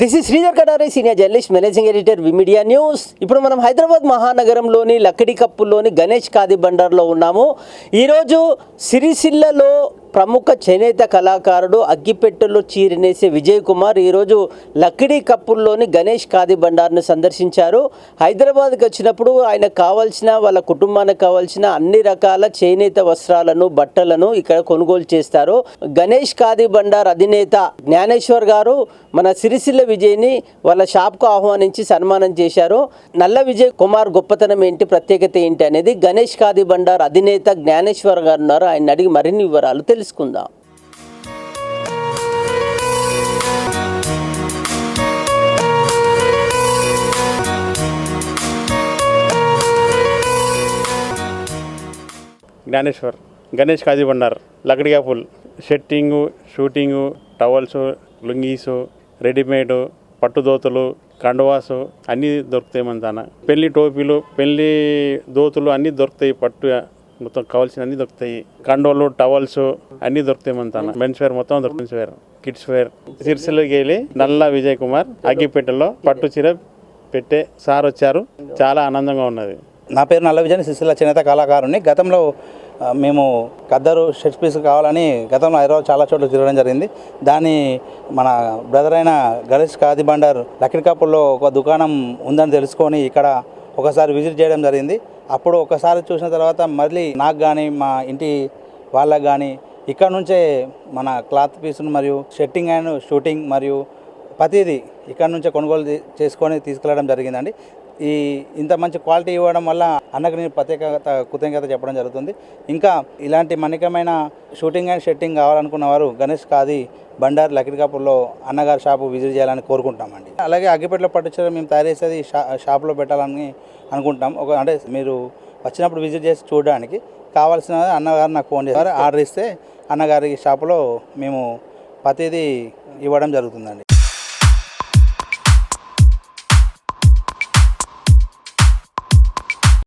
This is Sridhar Katare senior journalist managing editor V Media news ఇప్పుడు మనం హైదరాబాద్ మహానగరంలోని లక్కడి కప్పులోని గణేష్ ఖాదీ బండార్లో ఉన్నాము. ఈరోజు సిరిసిల్లలో ప్రముఖ చేనేత కళాకారుడు అగ్గిపెట్టెలో చీరనేసే విజయ్ కుమార్ ఈరోజు లక్కిడి కప్పుల్లోని గణేష్ ఖాదీ బండార్ను సందర్శించారు. హైదరాబాద్కి వచ్చినప్పుడు ఆయన కావాల్సిన వాళ్ళ కుటుంబానికి కావాల్సిన అన్ని రకాల చేనేత వస్త్రాలను బట్టలను ఇక్కడ కొనుగోలు చేస్తారు. గణేష్ ఖాదీ బండార్ అధినేత జ్ఞానేశ్వర్ గారు మన సిరిసిల్ల విజయ్ని వాళ్ళ షాప్కు ఆహ్వానించి సన్మానం చేశారు. నల్ల విజయ్ కుమార్ గొప్పతనం ఏంటి ప్రత్యేకత ఏంటి అనేది గణేష్ ఖాదీ బండార్ అధినేత జ్ఞానేశ్వర్ గారు ఉన్నారు. ఆయన అడిగి మరిన్ని వివరాలు తెలుసు తెలుసుకుందాం. జ్ఞానేశ్వర్ గణేష్ కాజీ బండార్ లకడిగా ఫుల్ షెట్టింగు షూటింగు టవల్స్ లుంగీసు రెడీమేడ్ పట్టుదోతులు కండువాసు అన్నీ దొరుకుతాయి మన పెళ్ళి టోపీలు పెళ్ళి దోతులు అన్నీ దొరుకుతాయి పట్టు మొత్తం కావాల్సిన అన్నీ దొరుకుతాయి. కండోలు టవల్స్ అన్నీ దొరుకుతాయి మన మెన్స్ వేర్ మొత్తం దొరుకుతుంది మెన్స్ వేర్ కిడ్స్ వేర్ సిరిసిల్లకి వెళ్ళి నల్ల విజయ్ కుమార్ అగ్గిపేటలో పట్టు చీర పెట్టే సార్ వచ్చారు. చాలా ఆనందంగా ఉన్నది. నా పేరు నల్ల విజయన్ సిరిసిల్ల చేనేత కళాకారుని గతంలో మేము కద్దరు షర్ట్ పీస్ కావాలని గతంలో హైదరాబాద్ చాలా చోట్ల తిరగడం జరిగింది. దాన్ని మన బ్రదర్ అయిన గణేష్ ఖాదీ బండార్ లక్కిడికాపుల్లో ఒక దుకాణం ఉందని తెలుసుకొని ఇక్కడ ఒకసారి విజిట్ చేయడం జరిగింది. అప్పుడు ఒకసారి చూసిన తర్వాత మళ్ళీ నాకు కానీ మా ఇంటి వాళ్ళకు కానీ ఇక్కడ నుంచే మన క్లాత్ పీసును మరియు షెట్టింగ్ అండ్ షూటింగ్ మరియు ప్రతిదీ ఇక్కడ నుంచే కొనుగోలు చేసుకొని తీసుకెళ్ళడం జరిగిందండి. ఈ ఇంత మంచి క్వాలిటీ ఇవ్వడం వల్ల అన్నకు నేను ప్రత్యేకత కృతజ్ఞత చెప్పడం జరుగుతుంది. ఇంకా ఇలాంటి మన్నికమైన షూటింగ్ అండ్ షెట్టింగ్ కావాలనుకున్న వారు గణేష్ కాది బండార్ లకిడికాపూర్లో అన్నగారి షాపు విజిట్ చేయాలని కోరుకుంటామండి అలాగే అగ్గిపెట్టలో పట్టుచీర మేము తయారు చేసేది షా షాప్లో పెట్టాలని అనుకుంటాం ఒక అంటే మీరు వచ్చినప్పుడు విజిట్ చేసి చూడడానికి కావాల్సిన అన్నగారు నాకు ఫోన్ చేస్తారు ఆర్డర్ ఇస్తే అన్నగారి షాపులో మేము ప్రతిదీ ఇవ్వడం జరుగుతుందండి.